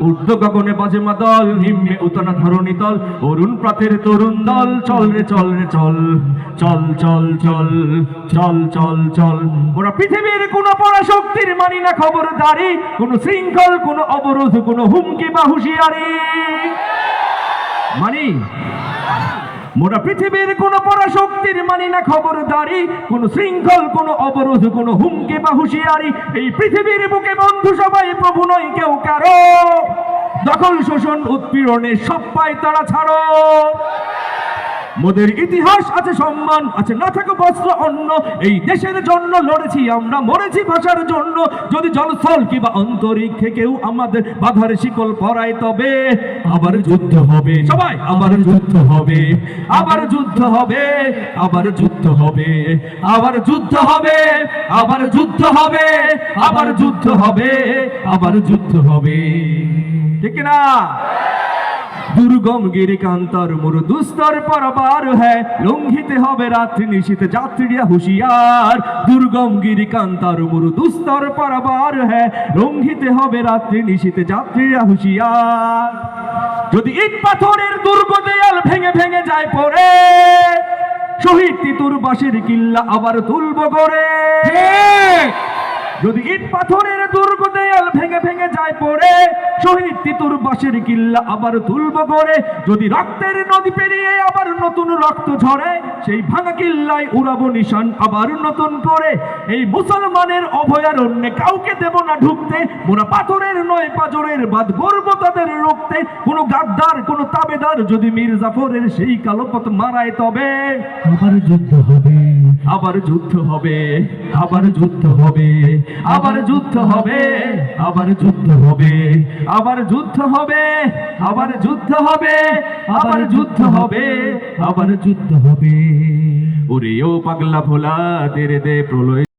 ঊর্ধ্ব গগনে বাজে মাদল নিম্নে উতনা ধরণী তল। অরুণ প্রাতের তরুণ দল, চল রে চল রে, চল চল চল চল চল চল চল। ওরা পৃথিবীর কোন পরাশক্তির মানি না খবরদারি, কোন শৃঙ্খল, কোন অবরোধ, কোন হুমকি বা হুঁশিয়ারি। মানি মোরা পৃথিবীর কোন পরাশক্তির মানি না খবরদারি, কোন শৃঙ্খল, কোন অবরোধ, কোন হুমকি বা হুঁশিয়ারি। এই পৃথিবীর বুকে বন্ধু সবাই, প্রভু নয় কেউ কারও। দখল, শোষণ উৎপীড়নে সব পায় তারা ছাড়ো। মোদের ইতিহাস আছে সম্মান, আছে না থাকে বস্ত্র অন্য এই দেশের জন্য লড়েছি আমরা, মরেছি ভাষার জন্য। যদি জলস্থল কিংবা অন্তরিক্ষে কেউ আমাদের বাধার শিকল পরায়, তবে আবার যুদ্ধ হবে। সবাই, আবার যুদ্ধ হবে। আবার যুদ্ধ হবে, আবার যুদ্ধ হবে। আবার যুদ্ধ হবে, আবার যুদ্ধ হবে, আবার যুদ্ধ হবে, আবার যুদ্ধ হবে। ঠিক না দুর্গম গিরিকান্তর মুর দুস্তর পরবার হ্যাঁ লঙ্ঘিতে হবে রাত্রি নিশীতে যাত্রীরা হুঁশিয়ার। দুর্গম গিরিকান্তর মুর দুস্তর পরবার হ্যাঁ লঙ্ঘিতে হবে রাত্রি নিশীতে যাত্রীরা হুঁশিয়ার। যদি ইট পাথরের দুর্গ দেয়াল ভেঙে ভেঙে যায় পরে শহীদ তিতুর বাসের কিল্লা আবার তুলব গড়ে। যদি ইট পাথরের দুর্গ দেয়াল ভেঙে ভেঙে যায় পড়ে, শহীদ তিতুর বাসের কিল্লা আবার তুলব করে যদি রক্তের নদী পেরিয়ে আবার নতুন রক্ত ঝরে, সেই ভাঙা কিল্লায় উড়াবো নিশান আবার নতুন করে। এই মুসলমানের অভয়ারণ্যে কাউকে দেব না ঢুকতে, মোরা পাথরের নয় পাজরের বাদ গর্ব তাদের রুখতে কোনো গাদ্দার কোনো তাবেদার যদি মীর জাফরের সেই কালোপথ মারায় তবে আবার যুদ্ধ হবে আবার যুদ্ধ হবে আবার যুদ্ধ হবে আবার যুদ্ধ হবে আবার যুদ্ধ হবে আবার যুদ্ধ হবে আবার যুদ্ধ হবে আবার যুদ্ধ হবে আবার যুদ্ধ হবে ওরে ও পাগলা ভোলা তেরে দে প্রলয়